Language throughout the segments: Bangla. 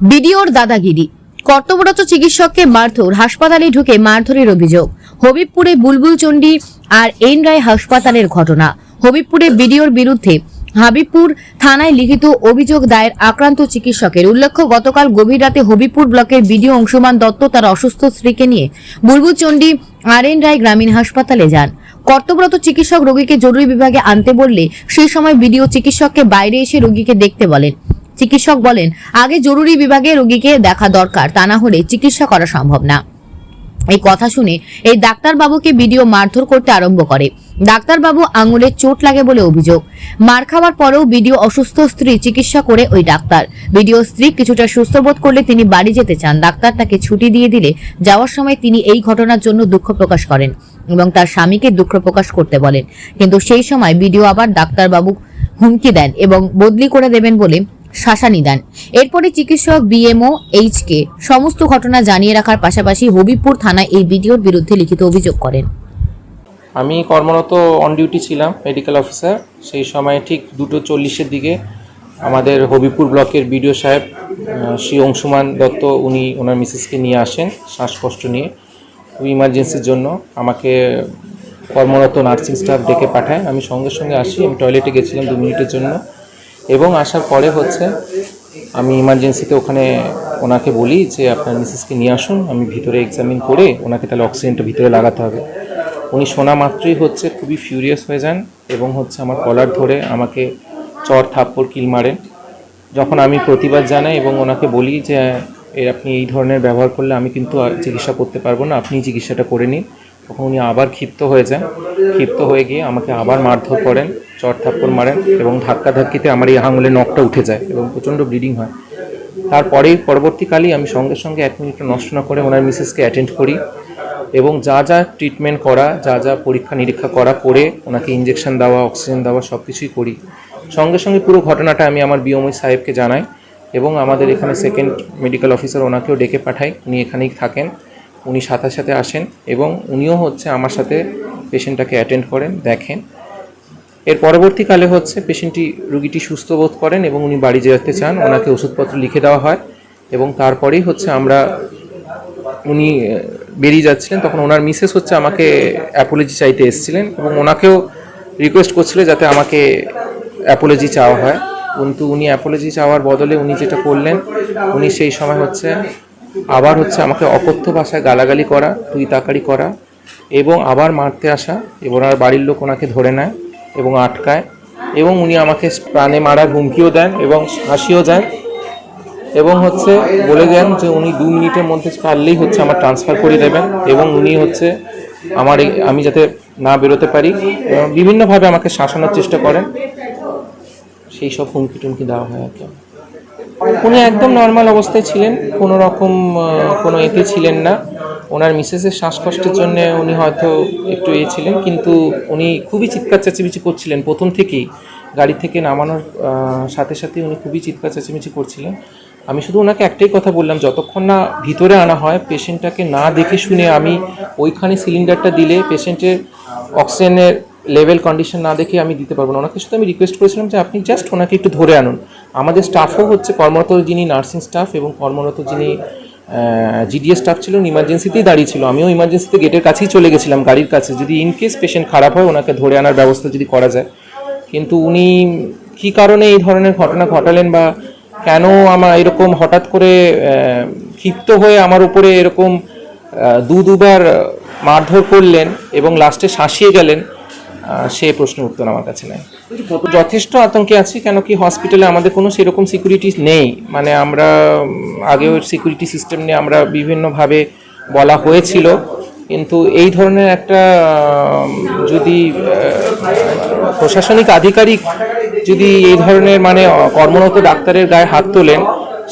বিডিওর দাদাগিরি। কর্তব্যরত চিকিৎসককে মারধর, হাসপাতালে ঢুকে মারধরের অভিযোগ। হবিবপুরে বুলবুল চণ্ডী আর এন রায় হাসপাতালের ঘটনা। হবিবপুরে বিডিওর বিরুদ্ধে হাবিবপুর থানায় লিখিত অভিযোগ দায়ের আক্রান্ত চিকিৎসকের। উল্লেখ্য, গতকাল গভীর রাতে হবিবপুর ব্লকের বিডিও অংশমান দত্ত তার অসুস্থ স্ত্রীকে নিয়ে বুলবুল চণ্ডী আর এন রায় গ্রামীণ হাসপাতালে যান। কর্তব্যরত চিকিৎসক রোগীকে জরুরি বিভাগে আনতে বললে সেই সময় বিডিও চিকিৎসককে বাইরে এসে রোগীকে দেখতে বলেন। চিকিৎসক বলেন, আগে জরুরি বিভাগে রোগীকে দেখা দরকার, তা না হলে চিকিৎসা করা সম্ভব না। এই কথা শুনে এই ডাক্তারবাবুকে ভিডিও মারধর করতে আরম্ভ করে। ডাক্তারবাবু আঙুলে চোট লাগে বলে অভিযোগ। মার খাওয়ার পরেও ভিডিও অসুস্থ স্ত্রী চিকিৎসা করে ওই ডাক্তার। ভিডিও স্ত্রী কিছুটা সুস্থ বোধ করলে তিনি বাড়ি যেতে চান। ডাক্তার তাকে ছুটি দিয়ে দিলে যাওয়ার সময় তিনি এই ঘটনার জন্য দুঃখ প্রকাশ করেন এবং তার স্বামীকে দুঃখ প্রকাশ করতে বলেন। কিন্তু সেই সময় ভিডিও আবার ডাক্তারবাবু হুমকি দেন এবং বদলি করে দেবেন বলে শাসানি দেন এরপরে চিকিৎসক বিএমও এইচকে সমস্ত ঘটনা জানিয়ে রাখার পাশাপাশি হবিবপুর থানায় এই বিডিওর বিরুদ্ধে লিখিত অভিযোগ করেন। আমি কর্মরত অন ডিউটি ছিলাম মেডিকেল অফিসার সেই সময় ঠিক দুটো চল্লিশের দিকে আমাদের হবিপুর ব্লকের বিডিও সাহেব শ্রী অংশুমান দত্ত, উনি ওনার মিসেসকে নিয়ে আসেন শ্বাসকষ্ট নিয়ে। ইমার্জেন্সির জন্য আমাকে কর্মরত নার্সিং স্টাফ ডেকে পাঠায়। আমি সঙ্গে সঙ্গে আসি, আমি টয়লেটে গেছিলাম দু মিনিটের জন্য। এবং আসার পরে হচ্ছে আমি ইমার্জেন্সিতে ওখানে ওনাকে বলি যে, আপনার মিসেসকে নিয়ে আসুন, আমি ভিতরে এক্সামিন করে ওনাকে তাহলে অক্সিজেনটা ভিতরে লাগাতে হবে। উনি শোনা মাত্রই হচ্ছে খুবই ফিউরিয়াস হয়ে যান এবং হচ্ছে আমার কলার ধরে আমাকে চর থাপ্পড় কিল মারেন। যখন আমি প্রতিবাদ জানাই এবং ওনাকে বলি যে এর আপনি এই ধরনের ব্যবহার করলে আমি কিন্তু আর চিকিৎসা করতে পারব না আপনি চিকিৎসাটা করে নিন। তখন উনি আবার ক্ষিপ্ত হয়ে যান ক্ষিপ্ত হয়ে গিয়ে আমাকে আবার মারধর করেন, চর থাপ্পড় মারেন এবং ধাক্কা ধাক্কিতে আমার এই আঙুলের নখটা উঠে যায় এবং প্রচণ্ড ব্লিডিং হয়। তারপরেই পরবর্তীকালেই আমি সঙ্গে সঙ্গে এক মিনিট নষ্ট না করে ওনার মিসেসকে অ্যাটেন্ড করি এবং যা যা ট্রিটমেন্ট করা, যা যা পরীক্ষা নিরীক্ষা করা করে ওনাকে ইঞ্জেকশন দেওয়া, অক্সিজেন দেওয়া সব কিছুই করি। সঙ্গে সঙ্গে পুরো ঘটনাটা আমি আমার বিওমই সাহেবকে জানাই এবং আমাদের এখানে সেকেন্ড মেডিকেল অফিসার ওনাকেও ডেকে পাঠাই। উনি এখানেই থাকেন। উনি সাথে সাথে আসেন এবং উনিও হচ্ছে আমার সাথে পেশেন্টটাকে অ্যাটেন্ড করেন, দেখেন। এর পরবর্তীকালে হচ্ছে পেশেন্টটি রুগীটি সুস্থ বোধ করেন এবং উনি বাড়ি যেতে চান, ওনাকে ওষুধপত্র লিখে দেওয়া হয় এবং তারপরেই হচ্ছে আমরা উনি বেরিয়ে যাচ্ছিলেন। তখন ওনার মিসেস হচ্ছে আমাকে অ্যাপোলজি চাইতে এসেছিলেন এবং ওনাকেও রিকোয়েস্ট করছিল যাতে আমাকে অ্যাপোলজি চাওয়া হয়। কিন্তু উনি অ্যাপোলজি চাওয়ার বদলে উনি যেটা করলেন, উনি সেই সময় হচ্ছে আবার হচ্ছে আমাকে অকথ্য ভাষায় গালাগালি করা তুই তাকারি করা এবং আবার মারতে আসা এবং ওনার বাড়ির লোক ওনাকে ধরে নেয় এবং আটকায় এবং উনি আমাকে প্রাণে মারার হুমকিও দেন এবং হাসিও দেন এবং হচ্ছে বলে দেন যে উনি দু মিনিটের মধ্যে পারলেই হচ্ছে আমার ট্রান্সফার করে দেবেন এবং উনি হচ্ছে আমার আমি যাতে না বেরোতে পারি বিভিন্নভাবে আমাকে শাসানোর চেষ্টা করেন। সেই সব হুমকি টুমকি দেওয়া হয় আর কি। উনি একদম নর্মাল অবস্থায় ছিলেন, কোনো রকম কোনো এতে ছিলেন না। ওনার মিসেসের শ্বাসকষ্টের জন্য উনি হয়তো একটু এ ছিলেন, কিন্তু উনি খুবই চিৎকার চেঁচিমেচি করছিলেন প্রথম থেকেই। গাড়ি থেকে নামানোর সাথে সাথে উনি খুবই চিৎকার চেঁচিমেচি করছিলেন। আমি শুধু ওনাকে একটাই কথা বললাম, যতক্ষণ না ভিতরে আনা হয় পেশেন্টটাকে না দেখে শুনে আমি ওইখানে সিলিন্ডারটা দিলে পেশেন্টের অক্সিজেনের লেভেল কন্ডিশন না দেখে আমি দিতে পারব না। ওনাকে শুধু আমি রিকোয়েস্ট করেছিলাম যে আপনি জাস্ট ওনাকে একটু ধরে আনুন। আমাদের স্টাফও হচ্ছে কর্মরত যিনি নার্সিং স্টাফ এবং কর্মরত যিনি জিডিএস স্টাফ ছিল ইমার্জেন্সিতেই দাঁড়িয়ে ছিল। আমিও ইমার্জেন্সিতে গেটের কাছেই চলে গেছিলাম, গাড়ির কাছে। যদি ইন কেস পেশেন্ট খারাপ হয়, ওনাকে ধরে আনার ব্যবস্থা যদি করা যায়। কিন্তু উনি কী কারণে এই ধরনের ঘটনা ঘটালেন বা কেন আমার এরকম হঠাৎ করে ক্ষিপ্ত হয়ে আমার উপরে এরকম দু দুবার মারধর করলেন এবং লাস্টে শাসিয়ে গেলেন সে প্রশ্নের উত্তর আমার কাছে নেই। যথেষ্ট আতঙ্কে আছি, কেন কি হসপিটালে আমাদের কোনো সেরকম সিকিউরিটি নেই। মানে আমরা আগেও সিকিউরিটি সিস্টেম নিয়ে আমরা বিভিন্নভাবে বলা হয়েছিল। কিন্তু এই ধরনের একটা যদি প্রশাসনিক আধিকারিক যদি এই ধরনের মানে কর্মরত ডাক্তারের গায়ে হাত তোলেন,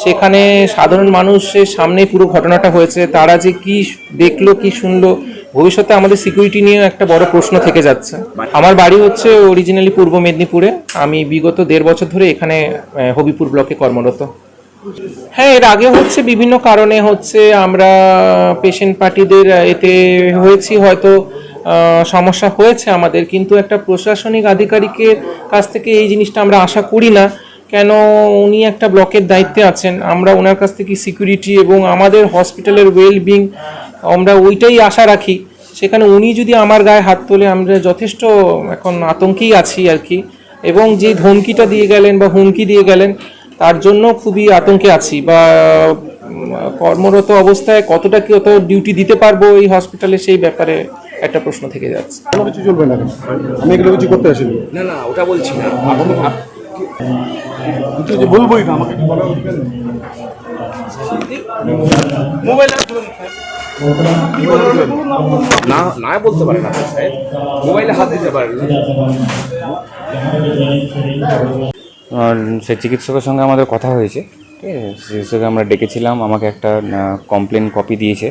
সেখানে সাধারণ মানুষের সামনে পুরো ঘটনাটা হয়েছে। তারা যে কি দেখল, কি শুনলো ভবিষ্যতে আমাদের সিকিউরিটি নিয়ে একটা বড় প্রশ্ন থেকে যাচ্ছে। আমার বাড়ি হচ্ছে অরিজিনালি পূর্ব মেদিনীপুরে। আমি বিগত দেড় বছর ধরে এখানে হবিপুর ব্লকে কর্মরত। হ্যাঁ এর আগে হচ্ছে বিভিন্ন কারণে হচ্ছে আমরা পেশেন্ট পার্টিদের এতে হয়েছি হয়তো সমস্যা হয়েছে আমাদের। কিন্তু একটা প্রশাসনিক আধিকারিকের কাছ থেকে এই জিনিসটা আমরা আশা করি না। কেন উনি একটা ব্লকের দায়িত্বে আছেন। আমরা ওনার কাছ থেকে সিকিউরিটি এবং আমাদের হসপিটালের ওয়েল বিং আমরা ওইটাই আশা রাখি। সেখানে উনি যদি আমার গায়ে হাত তোলে আমরা যথেষ্ট এখন আতঙ্কেই আছি আর কি। এবং যে ধমকিটা দিয়ে গেলেন বা হুমকি দিয়ে গেলেন তার জন্য খুবই আতঙ্কে আছি বা কর্মরত অবস্থায় কতটা কি অত ডিউটি দিতে পারব এই হসপিটালে সেই ব্যাপারে একটা প্রশ্ন থেকে যাচ্ছে। কিছু চলবে না আমি এগুলো কিছু করতে আসিনি। না না ওটা বলছি না। বলবোই না আমাকে। কিছু না না বলতে পারে না। মোবাইলে হাত দিতে পারেন না। আর সেই চিকিৎসকের সঙ্গে আমাদের কথা হয়েছে আছে? আমরা ডেকেছিলাম, আমাকে একটা কমপ্লেন কপি দিয়েছে।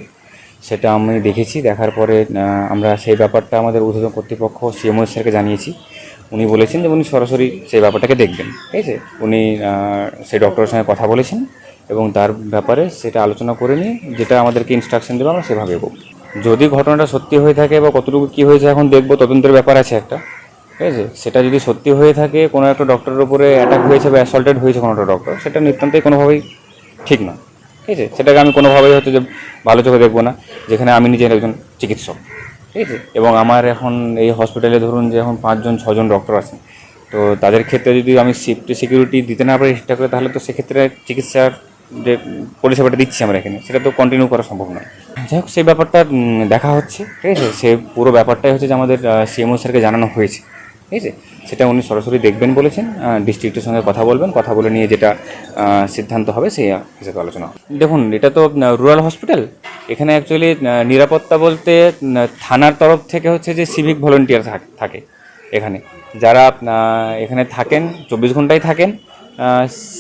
সেটা আমি দেখেছি, দেখার পরে আমরা সেই ব্যাপারটা আমাদের ঊর্ধ্বতন কর্তৃপক্ষ সিএমও স্যারকে জানিয়েছি। উনি বলেছেন যে উনি সরাসরি সেই ব্যাপারটাকে দেখবেন, ঠিক আছে? উনি সেই ডক্টরের সঙ্গে কথা বলেছেন। এবং তার ব্যাপারে সেটা আলোচনা করে নিয়ে যেটা আমাদেরকে ইনস্ট্রাকশন দেবে আমরা সেভাবে এগোবো। যদি ঘটনাটা সত্যি হয়ে থাকে বা কতটুকু কী হয়েছে এখন দেখব, তদন্তের ব্যাপার আছে একটা, ঠিক আছে? সেটা যদি সত্যি হয়ে থাকে, কোনো একটা ডক্টরের উপরে অ্যাটাক হয়েছে বা অ্যাসল্টেড হয়েছে কোনো একটা ডক্টর সেটা নিতান্তই কোনোভাবেই ঠিক না ঠিক আছে? সেটাকে আমি কোনোভাবেই হচ্ছে যে ভালো চোখে দেখব না, যেখানে আমি নিজের একজন চিকিৎসক, ঠিক আছে? এবং আমার এখন এই হসপিটালে ধরুন যে এখন পাঁচজন, ছজন ডক্টর আছেন, তো তাদের ক্ষেত্রে যদি আমি সেফটি সিকিউরিটি দিতে না পারি ঠিকঠাক করে, তাহলে তো সেক্ষেত্রে চিকিৎসার যে পরিষেবাটা দিচ্ছি আমরা এখানে। সেটা তো কন্টিনিউ করা সম্ভব নয়। যাই হোক, সেই ব্যাপারটা দেখা হচ্ছে, ঠিক আছে? সে পুরো ব্যাপারটাই হচ্ছে যে আমাদের সিএমও স্যারকে জানানো হয়েছে, ঠিক আছে? সেটা উনি সরাসরি দেখবেন বলেছেন ডিস্ট্রিক্টের সঙ্গে কথা বলবেন, কথা বলে নিয়ে যেটা সিদ্ধান্ত হবে, সেই হিসেবে আলোচনা দেখুন, এটা তো রুরাল হসপিটাল এখানে অ্যাকচুয়ালি নিরাপত্তা বলতে থানার তরফ থেকে হচ্ছে যে সিভিক ভলেন্টিয়ার থাকে এখানে। যারা এখানে থাকেন, চব্বিশ ঘন্টায় থাকেন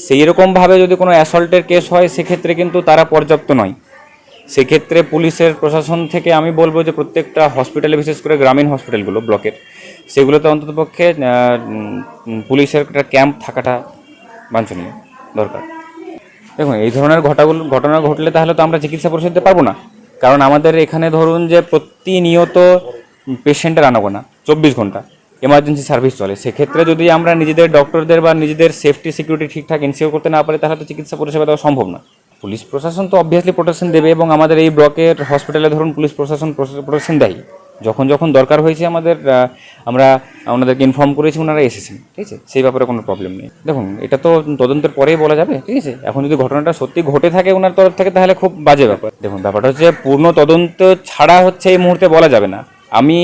সেই রকমভাবে যদি কোনো অ্যাসল্টের কেস হয়, সেক্ষেত্রে কিন্তু তারা পর্যাপ্ত নয়। সেক্ষেত্রে পুলিশের প্রশাসন থেকে আমি বলব যে প্রত্যেকটা হসপিটালে, বিশেষ করে গ্রামীণ হসপিটালগুলো, ব্লকের, সেগুলোতে অন্ততপক্ষে পুলিশের একটা ক্যাম্প থাকাটা বাঞ্ছনীয়, দরকার। দেখুন, এই ধরনের ঘটাগুলো, ঘটনা ঘটলে তাহলে তো আমরা চিকিৎসা পরিষেবা দিতে পারব না। কারণ আমাদের এখানে ধরুন যে প্রতিনিয়ত পেশেন্টের আনাগোনা, চব্বিশ ঘণ্টা। এমার্জেন্সি সার্ভিস চলে। সেক্ষেত্রে যদি আমরা নিজেদের ডক্টরদের বা নিজেদের সেফটি সিকিউরিটি ঠিকঠাক এনসিওর করতে না পারি, তাহলে তো চিকিৎসা পরিষেবা দেওয়া সম্ভব না। পুলিশ প্রশাসন তো অবভিয়াসলি প্রোটেকশন দেবে এবং আমাদের এই ব্লকের হসপিটালে ধরুন পুলিশ প্রশাসন প্রোটেকশন দেয়। যখন যখন দরকার হয়েছে আমাদের আমরা ওনাদেরকে ইনফর্ম করেছি, ওনারা এসেছেন, ঠিক আছে? সেই ব্যাপারে কোনো প্রবলেম নেই। দেখুন, এটা তো তদন্তের পরেই বলা যাবে, ঠিক আছে? এখন যদি ঘটনাটা সত্যি ঘটে থাকে ওনার তরফ থেকে, তাহলে খুব বাজে ব্যাপার। দেখুন, ব্যাপারটা হচ্ছে পূর্ণ তদন্ত ছাড়া হচ্ছে এই মুহূর্তে বলা যাবে না। আমি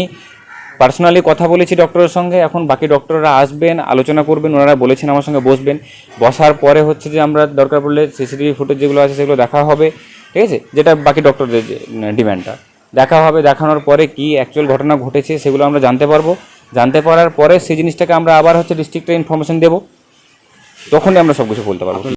পার্সোনালি কথা বলেছি ডক্টরের সঙ্গে, এখন বাকি ডক্টররা আসবেন, আলোচনা করবেন, ওনারা বলেছেন আমার সঙ্গে বসবেন। বসার পরে হচ্ছে যে আমরা দরকার পড়লে সিসিটিভি ফুটেজ যেগুলো আছে সেগুলো দেখা হবে, ঠিক আছে? যেটা বাকি ডক্টরদের যে ডিমান্ডটা। দেখা হবে, দেখানোর পরে কি অ্যাকচুয়াল ঘটনা ঘটেছে সেগুলো আমরা জানতে পারব। জানতে পারার পরে সেই জিনিসটাকে আমরা আবার হচ্ছে ডিস্ট্রিক্টে ইনফরমেশন দেবো। তখনই আমরা সব কিছু বলতে পারব।